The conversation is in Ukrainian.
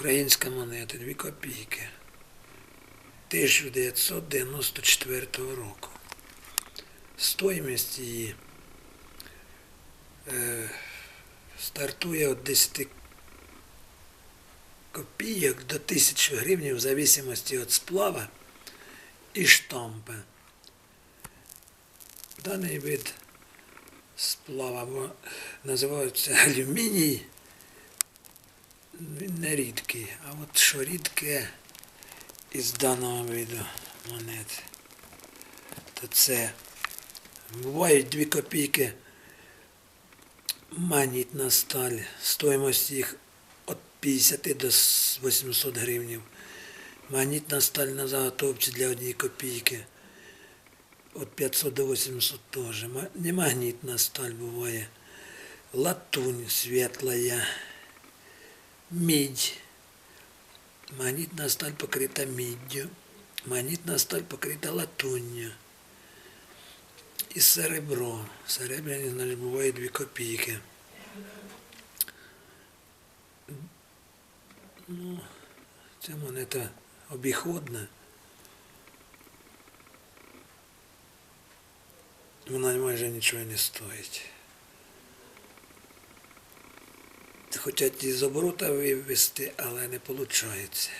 Українська монета 2 копійки 1994 року. Стоїмість її е, стартує від 10 копійок до 1000 гривень в зависимости від сплава і штампа. Даний вид сплава називається алюміній. Він не рідкий, а от що рідке із даного виду монет, то це бувають 2 копійки магнітна сталь, стоїмость їх від 50 до 800 гривень. Магнітна сталь на заготовці для 1 копійки від 500 до 800 теж. Не магнітна сталь буває. Латунь світлая мідь. Магнітна сталь покрита міддю. Магнітна сталь покрита латунню. І серебро. Серебряні, значить, буває 2 копійки. Ну, ця монета обіходна. Вона майже нічого не стоїть. Хочуть із оборота вивести, але не виходить.